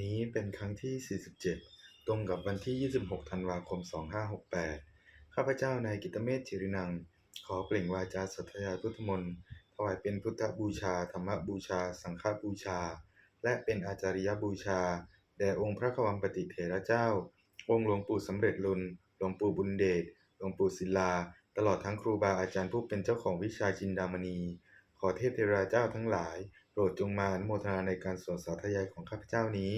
นี้เป็นครั้งที่ 47 ตรงกับวันที่ 26 ธันวาคม 2568 ข้าพเจ้านายกิตเมธจิรินัง ขอเปล่งวาจาสัทยายพุทธมนต์ถวายเป็นพุทธบูชา ธรรมบูชา สังฆบูชา และเป็นอาจาริยบูชา แด่องค์พระควัมปติเถระเจ้า องค์หลวงปู่สำเร็จลุนหลวงปู่บุญเดช หลวงปู่ศิลา ตลอดทั้งครูบาอาจารย์ผู้เป็นเจ้าของวิชาจินดามณี ขอเทพเทราเจ้าทั้งหลาย รดจงมาอนุโมทนาในการสวดสาธยายของข้าพเจ้านี้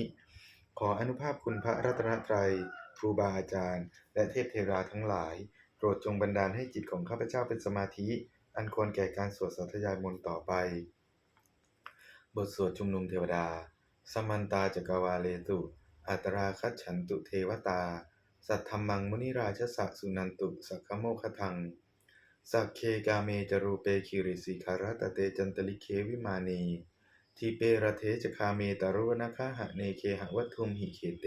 ขออนุภาพคุณพระรัตนตรัยครูบาอาจารย์ และเทพเทราทั้งหลายโปรดจงบันดาลให้จิตของข้าพเจ้าเป็นสมาธิ อันควรแก่การสวดสาธยายมนต์ต่อไป บทสวดชุมนุมเทวดา สมันตาจักวาเลตุ อัตราคัจฉันตุเทวตา สัทธรรมังมุนิราชสะสุนันตุ สักขโมคทัง สักเคกาเมจรูเปคิริสิคารตเตจันตลิเควิมานี ทีเประเทจคาเมตรุวนาคาหะเนเคหะวัตุมหิเคเต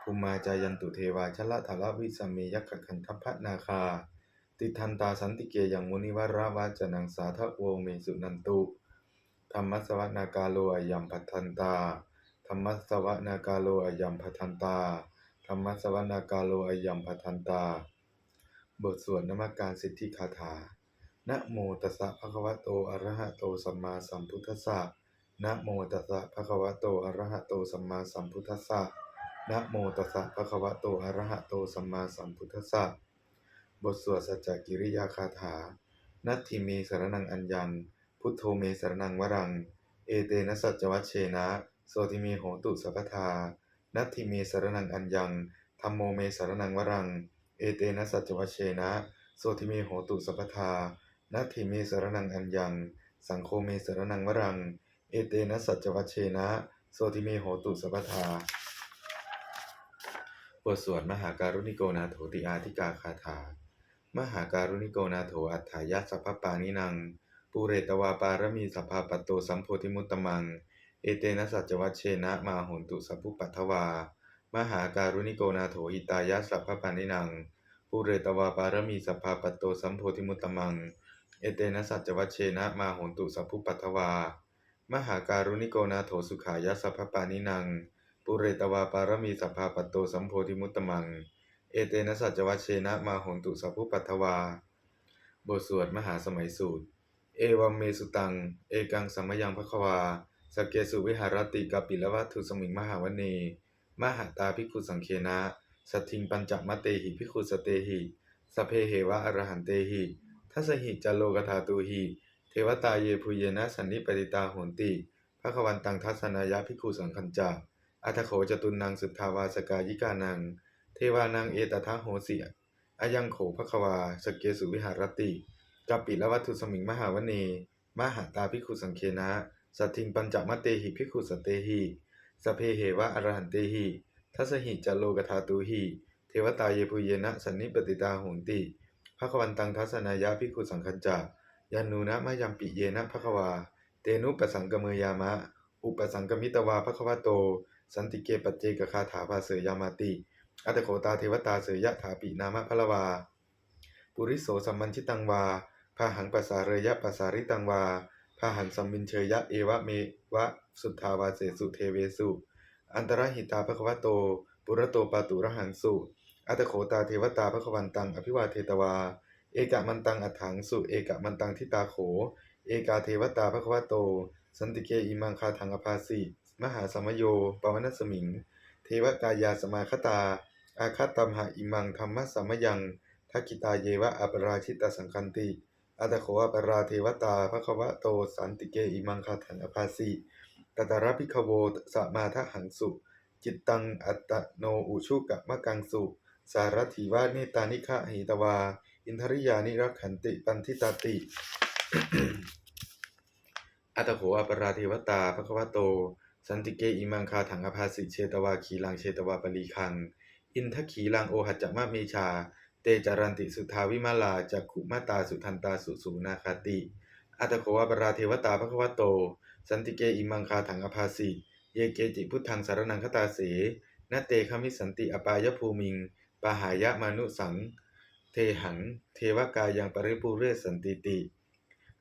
ภูมาจายันตุเทวาชละทาลวิสเมยักขคันทพะนาคา ติทันตาสันติเกยังมุนิวราวาจนังสาทะโวเมสุนันตุธรรมสวนากาโลอยัมพัทันตาธรรมสวนากาโลอยัมพัทันตาธรรมสวนากาโลอยัมพัทันตา บทสวดนมักการสิทธิคาถา นะโมตัสสะภะคะวะโตอะระหะโตสัมมาสัมพุทธัสสะนะโมตัสสะภะคะวะโตอะระหะโตสัมมาสัมพุทธัสสะนะโมตัสสะภะคะวะโตอะระหะโตสัมมาสัมพุทธัสสะบทสวดสัจจกิริยาคาถา นัตถิเมสรนังอัญญัง พุทโธเมสรนังวรัง เอเตนะสัจวัชเชนะ โสติเมโหตุสัพพทา นัตถิเมสรนังอัญญังธัมโมเมสรนังวรัง เอเตนะสัจวัชเชนะ โสติเมโหตุสัพพทา นัตถิเมสรนังอัญญัง สังโฆเมสรนังวรัง เอเตนะสัจวัชเชนะ โสติเมโหตุสัพทาบทสวดมหาการุณิโกนาโถติอาธิกาคาถา มหาการุณิโกนาโถอัฏฐายะสัพพปานินัง ปูเรตวาปารมีสัพพาปตโตสัมโพธิมุตตมัง เอเตนะสัจวัชเชนะมาโหนตุสัพพุปัทวา มหาการุณิโกนาโถหิตายะสัพพปานินัง ปูเรตวาปารมีสัพพาปตโตสัมโพธิมุตตมัง เอเตนะสัจวัชเชนะมาโหนตุสัพพุปัทถวา มหาการุณิโกนาโถสุขายะสัพพปานินัง ปุเรตวาปารมีสัพพาปัตโตสัมโพธิมุตตมัง เอเตนะสัจวัชเชนะมาโหนตุสัพพุปัทถวา บทสวดมหาสมัยสูตร เอวัมเมสุตัง เอกังสัมมยังภควาสกเกสุวิหารติกาปิละวัตถุสมิงมหาวเน มหาตาภิกขุสังเคนะ สัทิงปัญจมะเตหิภิกขุสเตหิสเพเหวะอรหันเตหิ ทัสหิจโลกธาตุหิเทวตาเยภูเยนะสันนิปติตาโหนติภควันตังทัศนายะภิกขุสังคัญจาอัทโขจตุนังสุทธาวาสกายิกานัง เทวานังเอตทะโหสิอายังโขภควาสเกสุวิหารติกัปปิละวัตถุสมิงมหาวเน มหาตาภิกขุสังเคนะสัทธิงปัญจมะเตหิภิกขุสเตหิสเพเหวะอรหันเตหิทัสหิจโลกธาตุหิเทวตาเยภูเยนะสันนิปติตาโหนติ ภควันตังทัศนายะภิกขุสังคัญจายานูนะมะยัมปิเยนะภควา เตนุปสังกเมยามะ อุปสังกมิตวาภควโต สันติเกปัจเจกคาถาภาเสยยามาติอัตโขตาเทวตาเสยยะถาปินามะพะละวา ปุริโสสัมมันชิตังวาพาหังปัสสาเรยะปัสสาริตังวาพาหังสัมมินเชยะเอวะเมวะสุทธาวาเสสุเทเวสุ อันตรหิตาภควโต ปุระโตปาตุระหังสุ อัตโขตาเทวตาภควันตัง อภิวาเทตวา เอกะมันตังอัฏฐังสุ เอกะมันตังทิตาโข เอกาเทวตาภควโต สันติเกอิมังคาถังอภาสิมหาสมโยปวนัสมิง เทวกายาสมาคตา อาคาตัมหะอิมังธรรมะสมยังทักิตาเยวะอัปราชิตาสังคันติอัตโขอปราเทวตาภควะโต สันติเกอิมังคาถังอภาสิตตระพิคโวสมาทหังสุ จิตตังอัตโนอุชุกะมะกังสุ สารถีวาเนตานิฆะหิตวา อินทริยานิรักขันติปันทิตาติ อัตโขอปราเทวตาภควโต สันติเกอิมังคาถังอภาสิเชตวาขีลังเชตวาปลีคัง อินทขีลังโอหัจจมะเมชา เตจารันติสุทาวิมาลาจักขุมาตาสุทันตาสุสูนาคาติ อัตโขอปราเทวตาภควโต สันติเกอิมังคาถังอภาสิเยเกจิพุทธังสารนังคตาเสนเตคมิสันติอปายภูมิง ปหายะมนุสัง เทหัง เทวกายังปริปุเรศสันติติ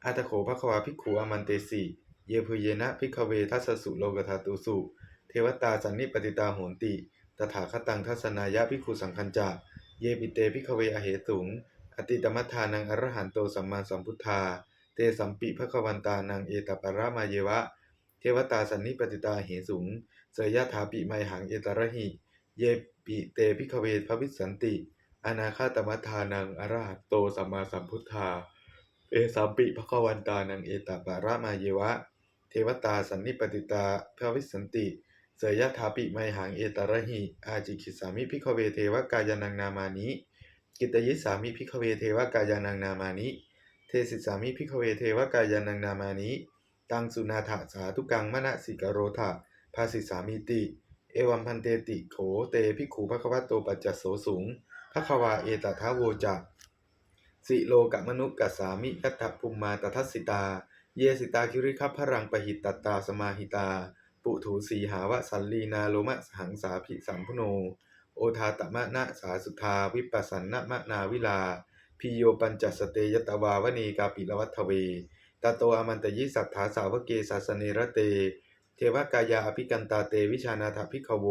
อัตโขภควาภิกขุอมันเตสิเยพุเยนะภิกขเวทัสสุโลกธาตุสุ เทวตาสันนิปติตาโหนติ ตถาคตังทัศนายะภิกขุสังคัญจะเยปิเตภิกขเวอเหตุงอติตมัฏฐานังอรหันโตสัมมาสัมพุทธา เตสัมปิภควันตานังเอตประมาเยวะ เทวตาสันนิปติตาเหสุงเสยยะถาปิไมหังเอตระหิ เยปิเตภิกเวภวิสสันติอนาคาตมัฏฐานังอรหัตโตสัมมาสัมพุทธา เอสัมปิภควันตานังเอตปารามาเยวะ เทวตาสันนิปติตาภวิสสันติเสยยะถาปิไมหังเอตระหิอาจิคิสามิพิขเวเทวกายานังนามานิกิตยิสามิพิขเวเทวกายานังนามานิเทสิสามิพิขเวเทวกายานังนามานิตังสุนาถาสาธุกังมณสิกโรธาภาสิสามิติ เอวัมพันเตติโขเตภิกขุภควโตปัจจโสสุงภควาเอตทาโวจักสิโลกะมนุกัสสามิยัตถภูมมาตทัสสิตา เยสิตาคิริคัพพรังปหิตตตาสมาหิตา ปุถูสีหาวะสันลีนาโลมะหังสาภิสัมพุโน โอทาตมะนะสาสุทาวิปัสสันนะมะนาวิลาพิโยปัญจสเตยตวาวณีกาปิลวัตเวตาโตอมันตยิสัทธาสาวเกศาสเนระเต วกายาอภิกันตาเตวิชานาถภิกขโว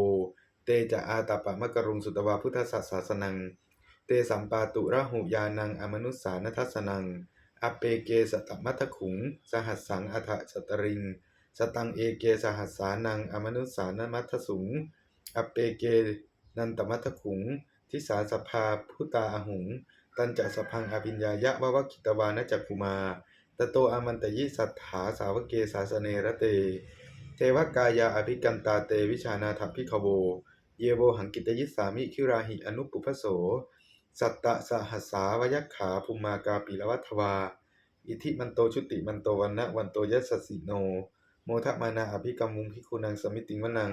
เตจะอาตาปะมะกรุงสุตวาพุทธศาสสนัง เตสัมปาตุระหุยานังอมนุสสานทัสสนัง อเปเกสตมัทขุง สหัสสังอัฏสตริง สตังเอเกสหัสสานังอมนุสสานมัทสุง อเปเกนันตมัทขุง ทิสาสภาพุตาอหุง ตันจะสพังอภิญญายะวะวะกิตวานจักคุมาตโตอามันตยิสัทธาสาวเกสาสเนระเต เทวกายาอภิกันตาเตวิชานาถพิขโว เยโวหังกิตยิสามิคิราหิอนุปุพโส สัตตะสหัสสาวยคขาภูมากาปิลวัทวา อิทิมันโตชุติมันโตวันนะวันโตยัสสิโน โมทมานาอภิกรรมุงพิคุนังสมิติงวนัง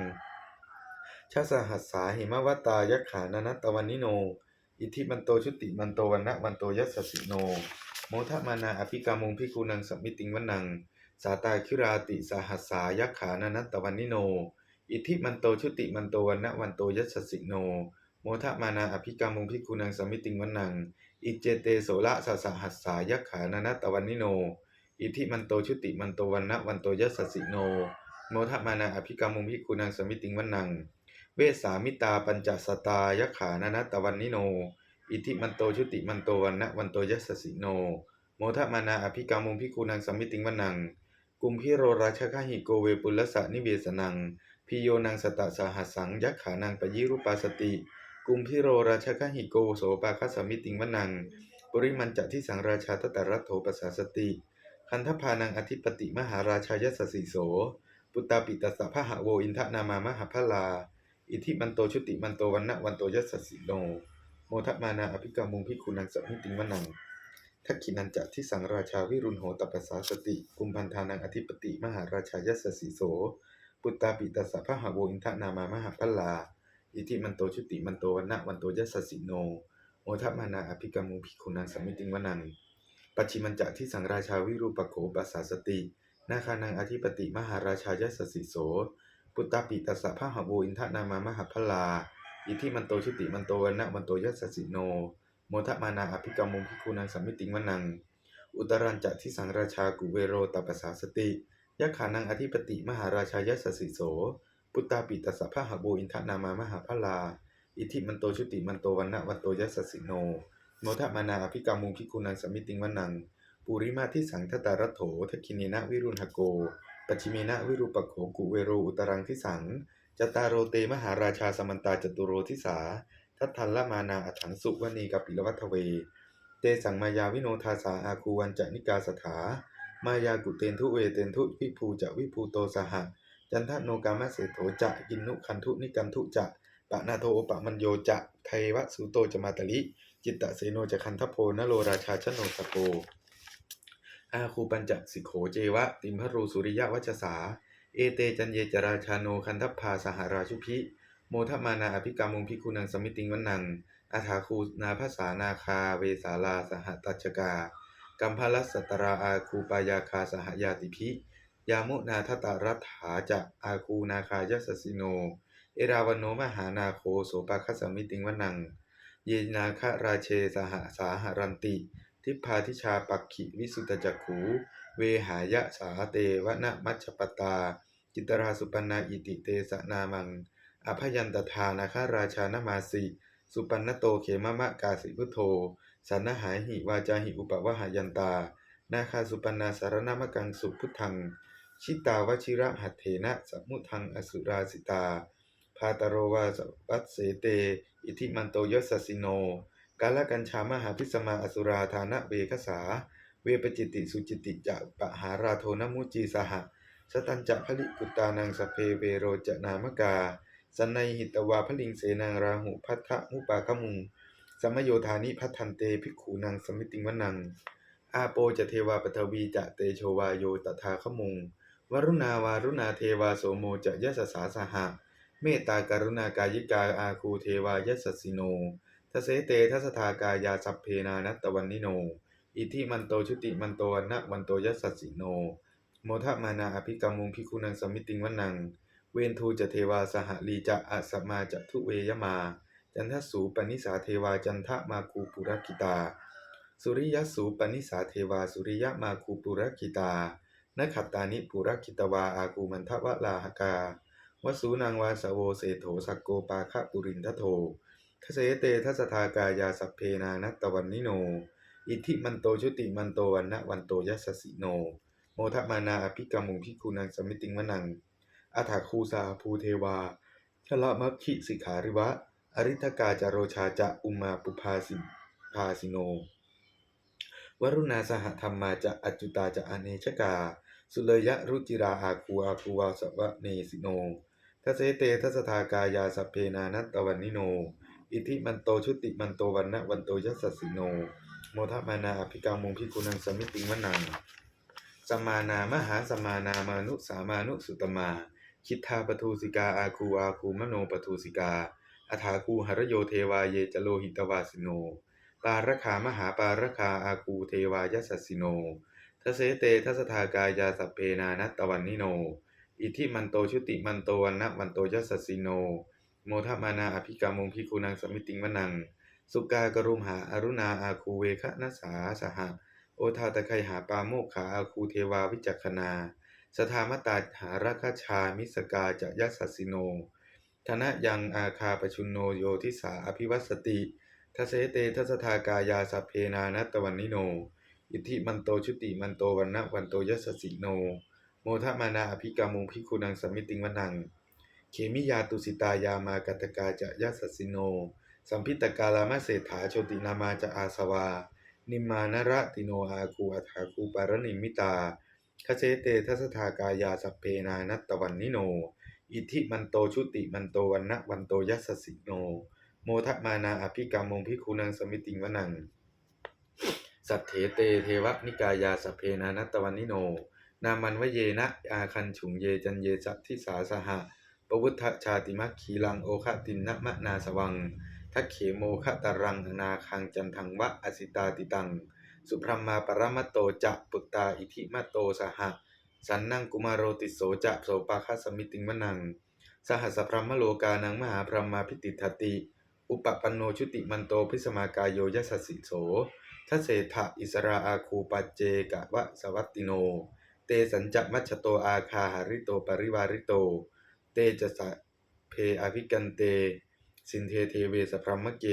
ชาสหัสสาหิมวตายคขานานัตตวันนิโน อิทิมันโตชุติมันโตวันนะวันโตยัสสิโน โมทมานาอภิกรรมุงพิคุนังสมิติงวนัง สาตาคิราติสหัสสายคขานานัตตวันนิโน อิทิมันโตชุติมันโตวันนะวันโตยัสสิโน โมทมานาอภิกรรมุงพิคุนังสมิติงวันนัง อิเจเตโสละสสหัสสายคขานานัตตวันนิโน อิทิมันโตชุติมันโตวันนะวันโตยัสสิโน โมทมานาอภิกรรมุงพิคุนังสมิติงวันนัง เวสามิตาปัญจสตายคขานานัตตวันนิโน อิทิมันโตชุติมันโตวันนะวันโตยัสสิโน โมทมานาอภิกรรมุงพิคุนังสมิติงวันนัง กุมพิโรราชคหิโกเวปุลสะนิเวสนังพิโยนังสตะสหัสสังยักขานังปยิรุปาสติ กุมพิโรราชคหิโกโสปาคัสมิติงวนังปริมันจะที่สังราชาตตรัตโถปสสาสติ คันทพานังอธิปติมหาราชายสสิโส ปุตตาปิตสสะพหะโวอินทนามามหาพลา อิทิมันโตชุติมันโตวันนะวันโตยัสสิโน โมทมานาอภิกรมุงพิคุนังสมิติงวนัง ทักขินันจะที่สังราชาวิรุณโหตปสสาสติกุมพันธานังอธิปติมหาราชายสสิโส ปุตตาปิตสสะพหะโวอินทนามามหาพลา อิทิมันโตชุติมันโตวันนะวันโตยัสสิโนโมทัพมานาอภิกรรมุงพิคุนังสมิติงวนังปัจฉิมันจะที่สังราชาวิรูปโขปัสสาสตินาคานังอธิปติมหาราชายสสิโส ปุตตาปิตัสสะพหะโวอินทนามามหาพลา อิทิมันโตชุติมันโตวันนะวันโตยัสสสิโน โมทมานาอภิกรรมุงพิคุนังสัมมิติงวนัง อุตรันจะที่สังราชากุเวโรตปสสาสติยะขานังอธิปติมหาราชายสสิโส ปุตตาปิตัสสะพหะโวอินทนามามหาพลา อิทิมันโตชุติมันโตวันนะวันโตยัสสิโน โมทมานาอภิกรรมุงพิคุนังสัมมิติงวนัง ปุริมาที่สังทตารโถทคินีนะวิรุณหโกปัจฉิเมนะวิรูปโขกุเวโรอุตรังที่สังจตารโรเตมหาราชาสมันตาจตุโรทิสา ทัตทันละมานาอัฏฐังสุวณีกับปิลวัทเว เตสังมายาวิโนทาสาอาคูวันจะนิกาสถามายากุเตนทุเวเตนทุวิภูจะวิภูโตสหะจันทโนกามะเสโถจะกินนุคันทุนิกันทุจะปะนาโทโอปะมัญโยจะไทวะสุโตจะมาตลิ จิตตะเสโนจะคันทโพนโลราชาชโนสโปอาคูปัญจสิโขเจวะ ติมพรูสุริยวัชสา เอเตจันเยจราชาโนคันทพาสหาราชุพิ โมทมานาอภิกรรมุงพิคุนังสมิติงวันนังอาถาคูนาภาษานาคาเวสาลาสหตัจกากัมพลัสสตราอาคูปายาคาสหยาติพิยามุนาทตารัฐาจะอาคูนาคายสสิโน เอราวันโนมหานาโคโสปาคสมิติงวันนัง เยนาคราเชสหสาหรันติ ทิพพาทิชาปักขิวิสุตจักขู เวหายะสาเตวนะมัชปตา จิตราสุปนาอิติเตสนามัง อภยันตทานาคาราชานมาสิ สุปันนโตเขมะมะกาสิพุทโธสันนหาหิวาจาหิอุปวหายันตา นาคาสุปันนาสารนามกังสุพุทธัง ชิตาวชิระหัตเถนะสมุทังอสุราสิตา พาตโรวาสวัสเสเต อิทิมันโตยสสิโน กาลกัญชามหาพิสมาอสุราธานะเวคสา เวปจิติสุจิติจะปะหาราโทนมุจีสหสตัญจะพลิกุตานังสเพเวโรจนามกา สันในหิตวาพลิงเสนางราหุพัทธะมุปาคมุงสมโยธานิพัทธันเตภิกขุนังสมิติงวนัง อาโปจะเทวาปทวีจะเตโชวาโยตถาคมุง วรุณาวารุณาเทวาโสโมจะยะสสาสหะ เมตตากรุณากายิกาอาคูเทวายสสสิโนทเสเตทัสทากายาสัพเพนานัตวันนิโน อิทิมันโตชุติมันโตวันะวันโตยัสสิโน โมทะมานาอภิกรรมุงพิคุนังสมิติงวนัง เวนทูจะเทวาสหลีจะอัสมาจะทุเวยมา จันทสูปนิสาเทวาจันทมาคูปุรกิตา สุริยสูปนิสาเทวาสุริยมาคูปุรกิตานขัตตานิปุรกิตวาอากูมันทวะลาหกาวสูนังวาสโวเสโถสักโกปาคะปุรินทโททเสเตทัสทากายาสัพเพนานัตวันนิโน อิทิมันโตชุติมันโตวันนะวันโตยัสสิโน โมทะมานาอภิกรรมุงพิคุนังสมิติงวนัง อัฏฐคูสาภูเทวา ชละมัคคิสิขาริวะ อริทกาจาโรชาจะอุมาปุภาสิภาสิโน วรุณาสหธรรมมาจะอจุตาจะอเนชกา สุเลยะรุจิราอาคูอาคูวาสวะเนสิโนทัสเตทัสทากายาสเพนานัตตวันนิโน อิทิมันโตชุติมันโตวันนะวันโตยัสสิโน โมทมานาอภิกรรมุงพิกุนังสมิติงวนังสมานา มหาสมานามานุสามานุสุตมา คิทาปทูสิกาอาคูอาคูมโนปทูสิกาอัฐาคูหรโยเทวาเยจโลหิตวาสิโน ปารคามหาปารคาอาคูเทวายสสสิโนทเสเตทัสทากายาสัพเพนานัตตวันนิโน อิทิมันโตชุติมันโตวันนะวันโตยัสสิโน โมทมานาอภิกรรมุงพิกุนังสมิติงวนัง สุกากรุมหาอรุณาอาคูเวคะนัสสาสหะโอทาตะไคหาปาโมกขาอาคูเทวาวิจักขนา สทามตาหาราคชามิสกาจะยัสสิโน ธนะยังอาคาปชุนโนโยทิสาอภิวัสติทเสเตทัสทากายาสัพเพนานัตวันนิโน อิทธิมันโตชุติมันโตวันนะวันโตยัสสิโน โมทมานาอภิกรรมุงพิคุนังสมิติงวนังเขมิยาตุสิตายามากัตกาจะยัสสิโน สัมพิตกาลามะเศรษฐาโชตินามาจะอาสวา นิมมานระติโนอาคูอัฐาคูปารณิมิตา คเชเตทัสทากายาสัพเพนานัตตวันนิโน อิทิมันโตชุติมันโตวันนะวันโตยัสสิโน โมทะมานาอภิกรรมงพิคุนังสมิติงวนัง สัทเถเตเทวนิกายาสัพเพนานัตตวันนิโน นามันวเยนะอาคันฉุงเยจันเยสัทิสาสหะปวุฒชาติมัคคีลังโอคตินนะมะนาสวัง ทักเขโมคตรังนาคังจันทังวะอสิตาติตัง สุพรหมาปรมัตโตจะปุตตาอิทิมัตโตสหะสันนังกุมารโรติโสจะโสปาคสมิติงมนัง สหัสพรหมโลกานังมหาพรหมาพิติทติ อุปปันโนชุติมันโตพิสมากายโยยัสสสิโสทัเสถะอิสราอาคูปัจเจกะวะสวัตติโน เตสัญจะมัชโตอาคาหาริโตปริวาริโต เตจะสะเพอภิกันเต สินเทเทเวสพรหมเก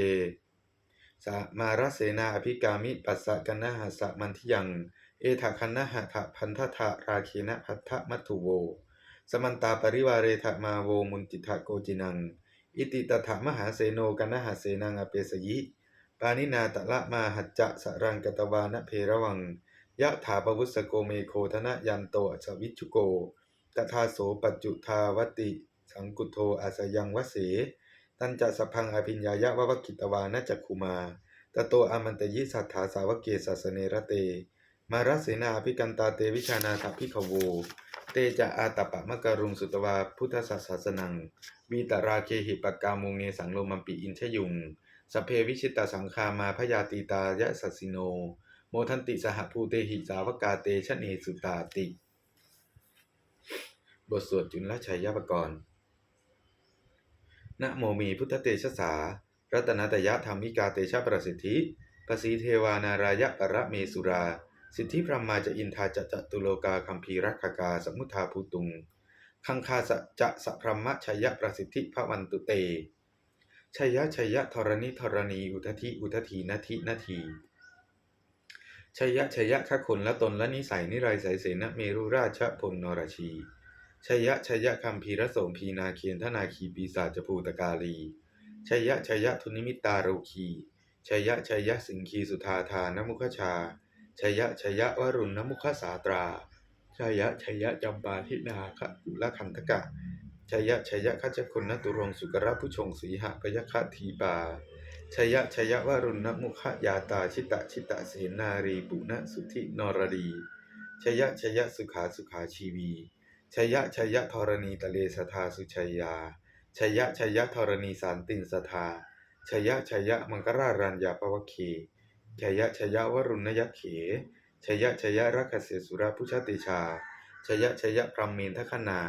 สมารเสนาอภิกามิปัสสะกันนะหัสะมันทิยัง เอถะคันนะหะถะพันทะทะราเคนะพัทธมัตถุโว สมันตาปริวาเรทะมาโวมุนติทะโกจินัง อิติตถะมหาเสโนกันนะหะเสนังอเปสยิ ปานินาตะละมาหัจจะสรังกตวานะเพระวัง ยะถาปวุสโกเมโคธนะยันโตสวิชุโกตถาโสปัจจุทาวติ สังกุโทอาสยังวเส ตันจะสพังอภิญญายะวะวกิตวานะจักขุมาตโตอามันตยิสัทธาสาวกเกสัสเนระเต มารัสเสนาอภิกันตาเตวิชานาถพิขโว เตจะอาตปะมะกรุงสุตวาพุทธศาสนังวีตราเคหิปกามุงเนสังโลมัมปิอินชยุง สเพวิชิตาสังคามาพยาตีตายะสัสิโน โมทันติสหภูเตหิสาวกาเตชะเนสุตาติ บทสวดจุลชัยยปกรณ์ นะโมมีพุทธเตชะสา รัตนตยะธรรมิกาเตชะประสิทธิปสีเทวานารายะปรเมสุรา สิทธิพรหมาจะอินทาจะจตุโลกาคัมภีรักกาสมุทาภูตุง คังคาสะจะสะพรหมชัยะประสิทธิพระวันตุเตชัยะชัยะธรณิธรณีอุทธิอุทธีนาทีนาทีชัยะชัยะขะคุณละตนละนิสัยนิไรสายเสนเมรุราชพลนรชี ชยยะชยยะคัมภีรโสมพีนาเคียนทนาคีปีศาจภูตกาลี ชยยะชยยะทุนิมิตาโรคีชยยะชยยะสิงคีสุธาทานมุขชา ชยยะชยยะวรุณนมุขสาตรา ชยยะชยยะจำปาทินาคะกุละคันธกะ ชยยะชยยะคัจคุณนตุรงสุกระผู้ชงสีหะพยคะทีปา ชยยะชยยะวรุณนมุขยาตาชิตะชิตะเสนารีปุณสุธินรดี ชยยะชยยะสุขาสุขาชีวี ชยยะชยยะธรณีตะเลสทาสุชยยาชยยะชยยะธรณีสารตินสทา ชยยะชยยะมังกรารัญญาปวเคชัยยะชยยะวรุณยะเข ชยะชยะรักเสสุระพุชติชา ชยะชยะพรหมเมนทคนา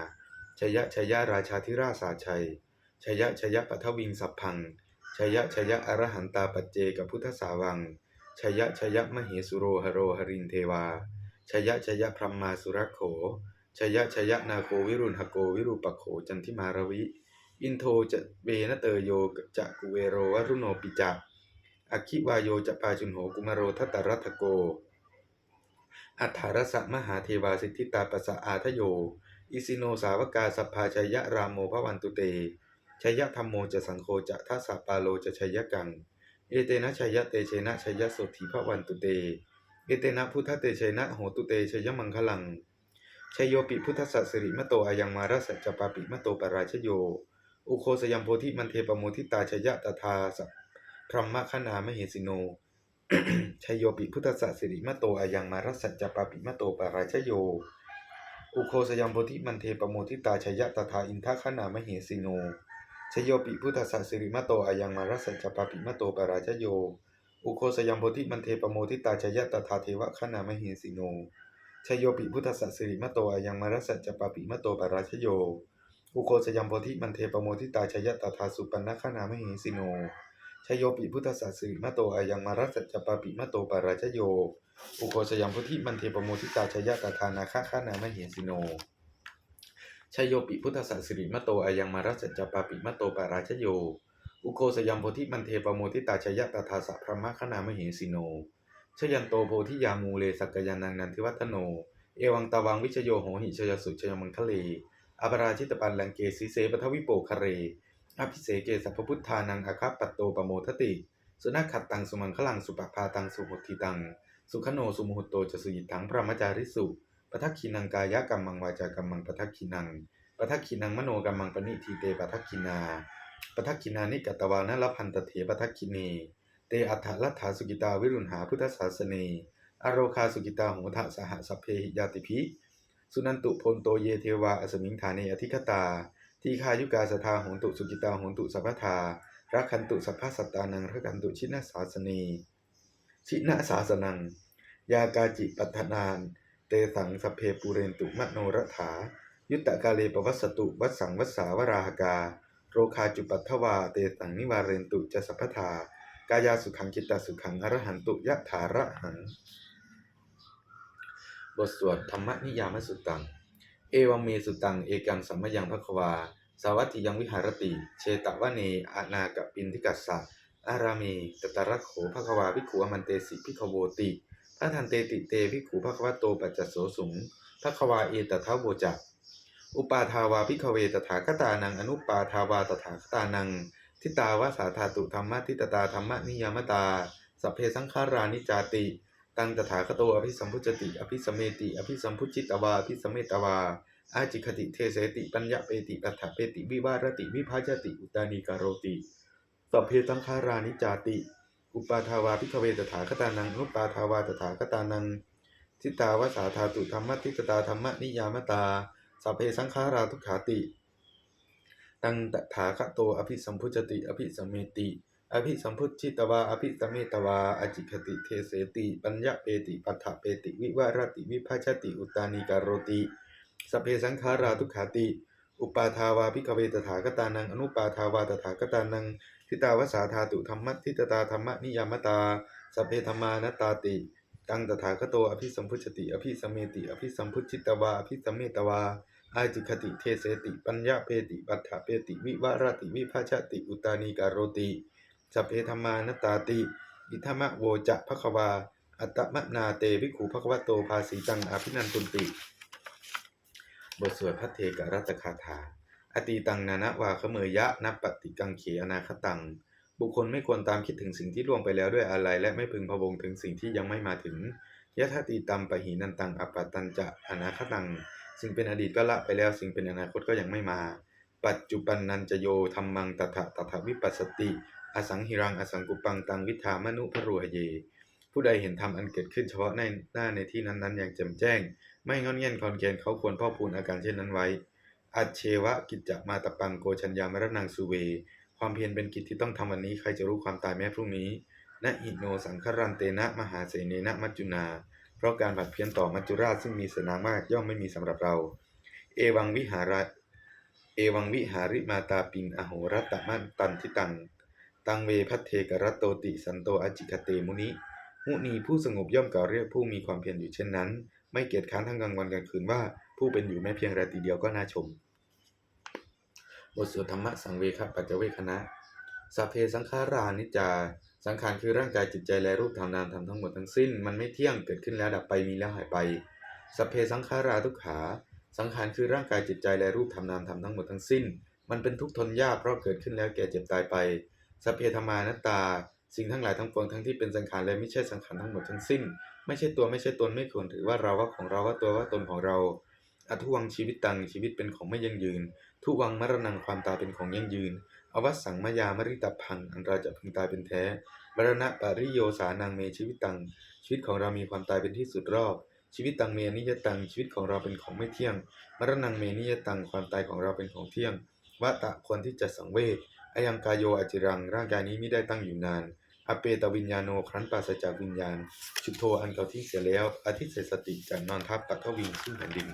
ชยะชยะราชาธิราชาชัย ชยะชยะปัทวิงสัพพัง ชยะชยะอรหันตาปัจเจกพุทธสาวัง ชยะชยะมเหสุโรหโรหรินเทวา ชยะชยะพรหมาสุรโข ชยะชยะนาโควิรุณหโกวิรูปโขจันทิมารวิ อินโทจะเวนเตโยจะกุเวโรวรุโนปิจักอคิวายโยจะปาจุนโหกุมารโรทัตตรัตโก อัฏฐารสะมหาเทวาสิทธิตาปสะอาทโย อิสิโนสาวกาสัพพาชัยะรามโมพระวันตุเตชัยะธรรมโมจะสังโฆจะทัสสะปาโลจะชัยะกัง เอเตนะชัยะเตเชนะชัยะโสถีพระวันตุเต เอเตนะพุทธเตเชนะโหตุเตชัยยะมังคลัง ชยโยปิพุทธสัสริมโตอายังมารัสสะจปาปิมโตปราชโย อุโคสยัมโพธิมันเทปโมทิตาชยะตถาสัพพรหมคณามเหสิโนชยโยปิพุทธสัสริมโตอายังมารัสสัจปาปิมโตปาราชโย อุโคสยามโพธิมันเทปโมทิตาชยะตถาอินทคณามเหสิโนชยโยปิพุทธสัสริมโตอายังมารัสสัจปาปิมโตปาราชโย อุโคสยามโพธิมันเทปโมทิตาชยะตถาเทวคณามเหสิโน ชยโยปิพุทธสัสสิริมะโตอายังมารัสสัจจปาปิมะโตปาราชโย อุโคสยามโพธิมันเทปโมทิตาชยะตถาสุปันนคณามเหสิโนชยโยปิพุทธสัสสิริมะโตอายังมารัสสัจจปาปิมะโตปาราชโยอุโคสยามพุทธิมันเทปโมทิตาชยะตถานาคาคานามเหสิโนชยโยปิพุทธสัสสิริมะโตอายังมารัสสัจจปาปิมะโตปาราชโยอุโคสยามโพธิมันเทปโมทิตาชยะตถาสัพพมะคณามเหสิโน ชยันโตโพธิยามูเลสักยานังนันทิวัฒโน เอวังตาวังวิชโยโหหิชยสุชยมังคะเลอปราชิตปันลังเกสีเสปทวิโปคะเร อภิเสเกสัพพุทธานังอาคาปัตโตปโมทติ สุนัขขัดตังสุมังคลังสุปภาตังสุหุติตัง สุขโนสุมุหุตโตจะสุยิทังพระมจาริสุปทักขินังกายกรรมังวาจากรรมังปทักขินังปทักขินังมโนกรรมังปณิทีเตปทักขินาปทักขินานิกตวานะละพันตเถปทักขิเน เตอัฏฐลัทธาสุกิตาวิรุณหาพุทธศาสเนอโรคาสุกิตาโหทะสหสัพเพหิยาติภิสุนันตุพลโตเยเทวาอสมิงฐาเนอธิคตา ทีคายุกาสทาโหนตุสุกิตาโหนตุสัพพทารักขันตุสัพพสัตตานังรักขันตุชินะสาสนี ชินะสาสนัง ยากาจิปัฏนาน เตสังสพเพปูเรนตุมโนรถา ยุตตะกาเลปวัสสตุวัสังวัสาวราหกา โรคาจุปัทวาเตสังนิวาเรนตุจะสัพพทา กายาสุขังจิตตสุขังอรหันตุยะถาระหัง บทสวดธรรมนิยามสุตัง เอวังเมสุตัง เอกังสัมมยังภควา สาวัตถิยังวิหารติ เชตวะเนอานากปินทิกัสสะอารามีตตระโขภควาภิขุอมันเตสิภิขโวติพระทันเตติเตภิขุภควโตปัจจโสสุงภควาเอตทาโวจักอุปาทาวาภิขเวตถาคตานังอนุปาทาวาตถาคตานัง ทิตาวาสาธาตุธรรมะทิตตาธรรมะนิยามตา สัพเพสังขารานิจาติ ตังตถาคโตอภิสัมพุจติ อภิสมเมติ อภิสัมพุจิตวาอภิสมเมตวา อาจิคติเทเสติปัญญาเปติปัฏฐเปติวิวารติวิภาจติอุตานิการโรติสัพเพสังขารานิจาติ อุปาทาวาพิกเวตถาคตานังอนุปาทาวาตถาคตานังทิตาวาสาธาตุธรรมะทิตตาธรรมะนิยามตา สัพเพสังขาราทุกขาติ ตังตถาคโตอภิสัมพุจติอภิสัมเมติอภิสัมพุชิตวาอภิสมเมตวาอจิคติเทเสติ ปัญญาเปติปัฏฐเปติ วิวารติวิภาชติอุตานิการโรติสัพเพสังขาราทุกขาติ อุปาทาวาพิกเวตถาคตานังอนุปาทาวาตถาคตานังทิตาวสาธาตุธรรมะทิตตาธรรมนิยามตาสเพธรรมานตาติ ตังตถาคโตอภิสัมพุชติอภิสัมเมติอภิสัมพุชิตวาอภิสมเมตวา อาจิคติเทเสติปัญญาเพติปัฏฐเพติ วิวารติวิภาชติอุตานีการโรติสัพเพธรรมานตาติอิธรรมะโวจะภควา อัตตมนาเตวิขูภควโตภาสีตังอภินันตุนติ บทสวดพระเทกรัตคาถา อตีตังนานวาขเมยยะนับปฏิกังเขอนาคตัง บุคคลไม่ควรตามคิดถึงสิ่งที่ล่วงไปแล้วด้วยอะไรและไม่พึงพะวงถึงสิ่งที่ยังไม่มาถึงยะทติตัมปะหีนันตังอปปตันจะอนาคตัง สิ่งเป็นอดีตก็ละไปแล้ว สิ่งเป็นอนาคตก็ยังไม่มา ปัจจุบันนันจโยธรรมังตถะตถาวิปัสสติ อสังหิรังอสังกุปังตังวิธามนุพรุเย ผู้ใดเห็นธรรมอันเกิดขึ้นเฉพาะในหน้าในที่นั้นๆอย่างแจ่มแจ้ง ไม่งอนเงียนคอนเกนเขาควรพ่อพูนอาการเช่นนั้นไว้ อัจเชวะกิจจะมาตปังโกชัญญามรนังสุเว ความเพียรเป็นกิจที่ต้องทำวันนี้ใครจะรู้ความตายแม้พรุ่งนี้นะหิโนสังครันเตนะมหาเสนนะมัจจุนา เพราะการผัดเพี้ยนต่อมัจจุราชซึ่งมีสนามมากย่อมไม่มีสำหรับเรา เอวังวิหาระเอวังวิหาริมาตาปิงอโหรัตตมันตันทิตัง ตังเวพัทเทกรัตโตติสันโตอจิคเตมุนิ มุนีผู้สงบย่อมกล่าวเรียกผู้มีความเพียรอยู่เช่นนั้น ไม่เกียจค้านทั้งกลางวันกลางคืนว่า ผู้เป็นอยู่แม้เพียงราตรีเดียวก็น่าชม บทสวดธรรมะสังเวคปัจจเวคณะสัพเพสังขารานิจจา สังขารคือร่างกายจิตใจและรูปธรรมนามธรรมทั้งหมดทั้งสิ้น มันไม่เที่ยงเกิดขึ้นแล้วดับไปมีแล้วหายไปสัพเพสังขาราทุกขา สังขารคือร่างกายจิตใจและรูปธรรมนามธรรมทั้งหมดทั้งสิ้น มันเป็นทุกทนยากเพราะเกิดขึ้นแล้วแก่เจ็บตายไปสัพเพธรรมานัตตา สิ่งทั้งหลายทั้งปวงทั้งที่เป็นสังขารและไม่ใช่สังขารทั้งหมดทั้งสิ้น ไม่ใช่ตัวไม่ใช่ตนไม่ควรถือว่าเราว่าของเราว่าตัวว่าตนของเราอทุวังชีวิตตังชีวิตเป็นของไม่ยั่งยืน ทุวังมรณงความตายเป็นของยั่งยืน อวัสังมายามริตพัง อันเราจะพึงตายเป็นแท้มรณะปาริโยสานังเมชีวิตตัง ชีวิตของเรามีความตายเป็นที่สุดรอบ ชีวิตตังเมนิยตัง ชีวิตของเราเป็นของไม่เที่ยง มรณังเมนิยตัง ความตายของเราเป็นของเที่ยงวะตะควรที่จะสังเวชอายังกายโยอจิรัง ร่างกายนี้ไม่ได้ตั้งอยู่นาน อเปตวิญญาโนครั้นปราศจากวิญญาณ ชุดโทอันเก่าที่เสียแล้ว อาทิตย์เสสติจากนอนทับปัทวิงขึ้นแผ่นดิน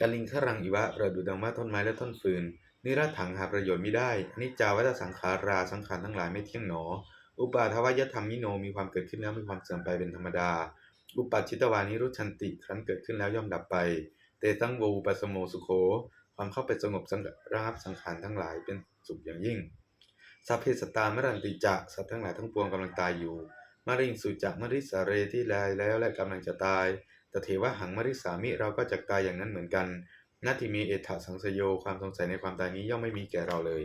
กาลิงขรังอิวะประดุดังมาต้นไม้และต้นฟืน นิรัตถังหาประโยชน์ไม่ได้อนิจจาวัฏสังขาราสังขารทั้งหลายไม่เที่ยงหนอ อุปาทวายธรรมมิโนมีความเกิดขึ้นแล้วมีความเสื่อมไปเป็นธรรมดา อุปัชิตวานิรุชันติครั้นเกิดขึ้นแล้วย่อมดับไป เตตั้งโวปัสโมสุโขความเข้าไปสงบสังระงับสังขารทั้งหลายเป็นสุขอย่างยิ่งสัพเพสตามรันติจะสัตว์ทั้งหลายทั้งปวงกำลังตายอยู่มาริงสุจักมริสาเรที่ลายแล้วและกำลังจะตายแต่เทวะหังมริสามิเราก็จะตายอย่างนั้นเหมือนกัน นาทิมีเอถสังสโยความสงสัยในความตายนี้ย่อมไม่มีแก่เราเลย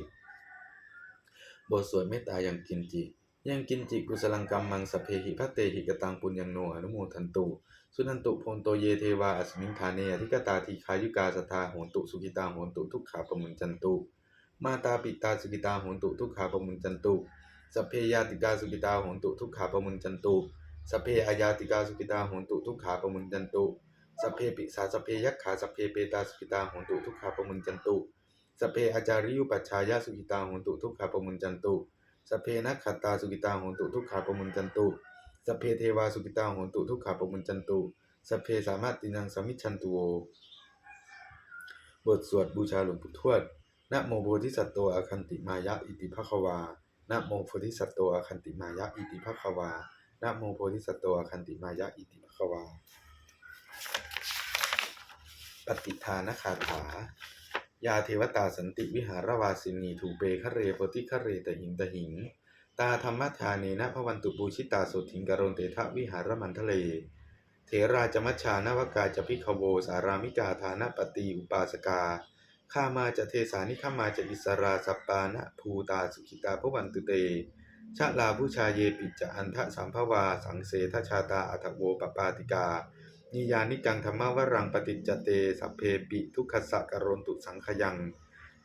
บทสวดเมตตาอย่างกินจิ ยังกินจิกุสลังกรรมมังสเพหิพัตเตหิกตังปุญญังโนอนุโมทันตุ สุนันตุพนโตเยเทวาอัสมิงธาเนอธิกตาทีคายุกาสทาโหนตุสุกิตาโหนตุทุกขาปมุนจันตุมาตาปิตาสุกิตาโหนตุทุกขาปมุนจันตุสพเพยาติกาสุกิตาโหนตุทุกขาปมุนจันตุสพเพอายาติกาสุกิตาโหนตุทุกขาปมุนจันตุ สพเพปิสาสพเพยักขาสพเพเปตาสุกิตาโหนตุทุกขาปมุนจันตุสพเพอาจาริยุปัชชายาสุกิตาโหนตุทุกขาปมุนจันตุสพเพนักขัตตาสุกิตาโหนตุทุกขาปมุนจันตุสพเพเทวาสุกิตาโหนตุทุกขาปมุนจันตุสพเพสามารถตินังสมิชันตุโวบทสวดบูชาหลวงปู่ทวดนะโมโพธิสัตโตอคันติมายะอิติภควานะโมโพธิสัตโตอคันติมายะอิติภควานะโมโพธิสัตโตอคันติมายะอิติภควา ปฏิทานคาถา ยาเทวตาสันติวิหารวาสินีถูเปคะเรโพธิคะเรตหิงตหิง ตาธรรมทาเนนะพระวันตุปูชิตาสุทิงกรนเตทะวิหารมันทะเล เถราจมัชชานวกาจะพิขโวสารามิกาธานปฏิอุปาสกาข้ามาจะเทสานิข้ามาจะอิสราสปปานะภูตาสุขิตาพระวันตุเตชะลาผู้ชาเยปิจะอันทะสัมภวา สังเสทชาตาอัตโวปปาติกา นิยานิกังธรรมวรังปฏิจจเตสัพเพปิทุกขสะกรนตุสังขยัง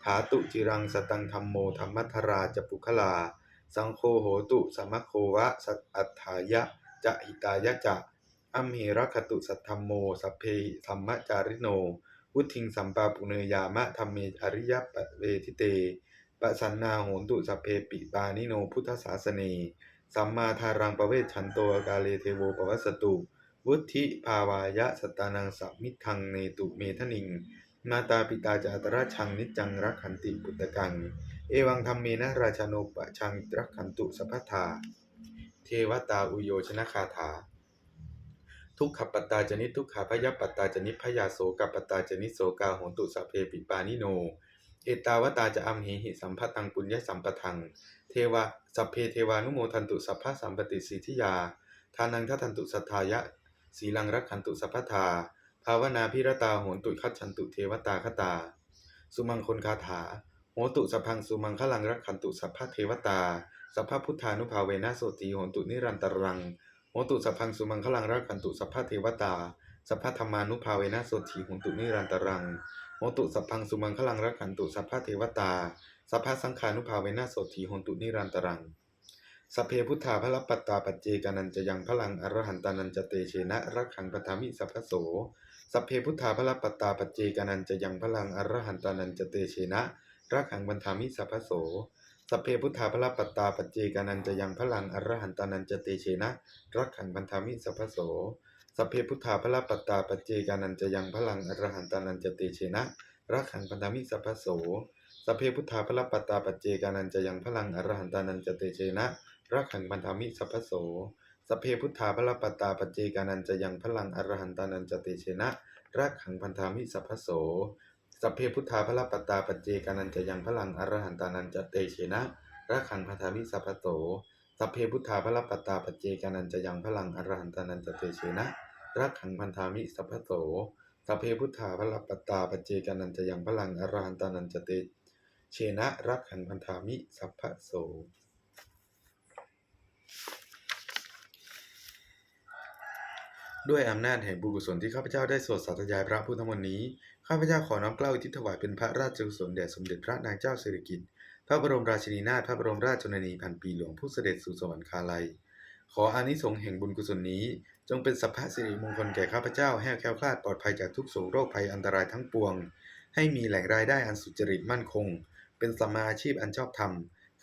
ถาตุจิรังสตังธรรมโมธรรมัทราจะปุคลา สังโฆโหตุสมะโควะสัตอัฏฐายะจะหิตายะจะอัมเหรคตุสัทธรรมโมสัพเพธรรมจาริโนวุทิงสัมปาปุเนยามะธรรมเมอริยปะเวทิเตปะสันนาโหนตุสัพเพปิปานิโนพุทธศาสเนสัมมาทารังปะเวชชันโตกาเลเทโวปวัสตุ วุธิภาวายะสตานังสัมมิทังเนตุเมทนิง มาตาปิตาจาตระชังนิจังรักขันติปุตตะกัง เอวังธรรมเมนะราชาโนปะชังรักขันตุสัพพทา เทวตาอุโยชนะคาถา ทุกขปตาจนิทุกขาพยปตาจนิพยาโสกปตาจนิโสกาโหตุสัพเพปิปานิโน เอตาวตาจะอัมหิหิสัมภตังปุญญสัมปทัง เทวะสัพเพเทวานุโมทันตุสัพพะสัมปติสิทธิยาทานังทัทันตุสัทธายะ สีลังรักขันตุสัพพทา ภาวนาพิรตาโหนตุคัจฉันตุเทวตาคตา สุมังคลคาถา โหตุสัพพังสุมังคลังรักขันตุสัพพเทวตา สัพพพุทธานุภาเวนะโสติโหนตุนิรันตรัง โหตุสัพพังสุมังคลังรักขันตุสัพพเทวตา สัพพธรรมานุภาเวนะโสติโหนตุนิรันตรัง โหตุสัพพังสุมังคลังรักขันตุสัพพเทวตา สัพพสังขานุภาเวนะโสติโหนตุนิรันตรัง สเพพุทธาพระปัตตาปัจเจกานันจะยังพลังอรหันตานันจะเตเชนะรักขังปทามิสัพพะโสสเพพุทธาพระปัตตาปัจเจกานันจะยังพลังอรหันตานันจะเตเชนะรักขังบันทามิสัพพะโสสเพพุทธาพระปัตตาปัจเจกานันจะยังพลังอรหันตานันจะเตเชนะรักขังบันทามิสัพพะโสสเพพุทธาพระปัตตาปัจเจกานันจะยังพลังอรหันตานันจะเตเชนะรักขังบันทามิสัพพะโสสเพพุทธาพระปัตตาปัจเจกานันจะยังพลังอรหันตานันจะเตเชนะ รักขังบันทามิสัพพโสสัพเพพุทธาพระปตาปจเจกานันจะยังพลังอรหันตานันจะเตเชนะ รักขังพันธามิสัพพโสสัพเพพุทธาพระปตาปจเจกานันจะยังพลังอรหันตานันจะเตเชนะ รักขังพันธามิสัพพโสสัพเพพุทธาพระปตาปจเจกานันจะยังพลังอรหันตานันจะเตเชนะ รักขังพันธามิสัพพโสสัพเพพุทธาพระปตาปจเจกานันจะยังพลังอรหันตานันจะเตเชนะ รักขังพันธามิสัพพโส ด้วยอำนาจแห่งบุญกุศลที่ข้าพเจ้าได้สวดสาธยายพระพุทธมนต์นี้ ข้าพเจ้าขอน้อมเกล้าอุทิศถวายเป็นพระราชกุศลแด่สมเด็จพระนางเจ้าสิริกิติ์ พระบรมราชินีนาถ พระบรมราชชนนีพันปีหลวงผู้เสด็จสู่สวรรคาลัย ขออานิสงส์แห่งบุญกุศลนี้ จงเป็นสัพพะสิริมงคลแก่ข้าพเจ้าให้แคล้วคลาดปลอดภัยจากทุกโศกโรคภัยอันตรายทั้งปวง ให้มีแหล่งรายได้อันสุจริตมั่นคง เป็นสมมาอาชีพอันชอบธรรม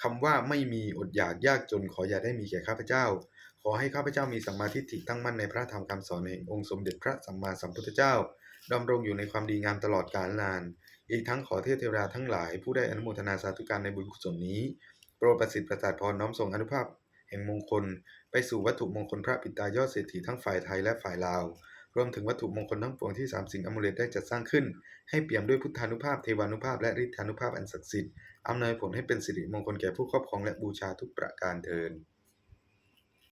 คำว่าไม่มีอดอยากยากจนขออย่าได้มีแก่ข้าพเจ้า ขอให้ข้าพเจ้ามีสัมมาทิฏฐิตั้งมั่นในพระธรรมคำสอนแห่งองค์สมเด็จพระสัมมาสัมพุทธเจ้าดำรงอยู่ในความดีงามตลอดกาลนาน อีกทั้งขอเทพเทวดาทั้งหลาย ผู้ได้อนุโมทนาสาธุการในบุญกุศลนี้ โปรดประสิทธิ์ประสาทพรน้อมส่งอนุภาพแห่งมงคล ไปสู่วัตถุมงคลพระปิตายอดเศรษฐีทั้งฝ่ายไทยและฝ่ายลาว รวมถึงวัตถุมงคลทั้งปวงที่สามสิ่งอมูเลตได้จัดสร้างขึ้น ให้เปี่ยมด้วยพุทธานุภาพเทวานุภาพและฤทธานุภาพอันศักดิ์สิทธิ์อำนวยผลให้เป็นสิริมงคลแก่ผู้ครอบครองและบูชาทุกประการเทิน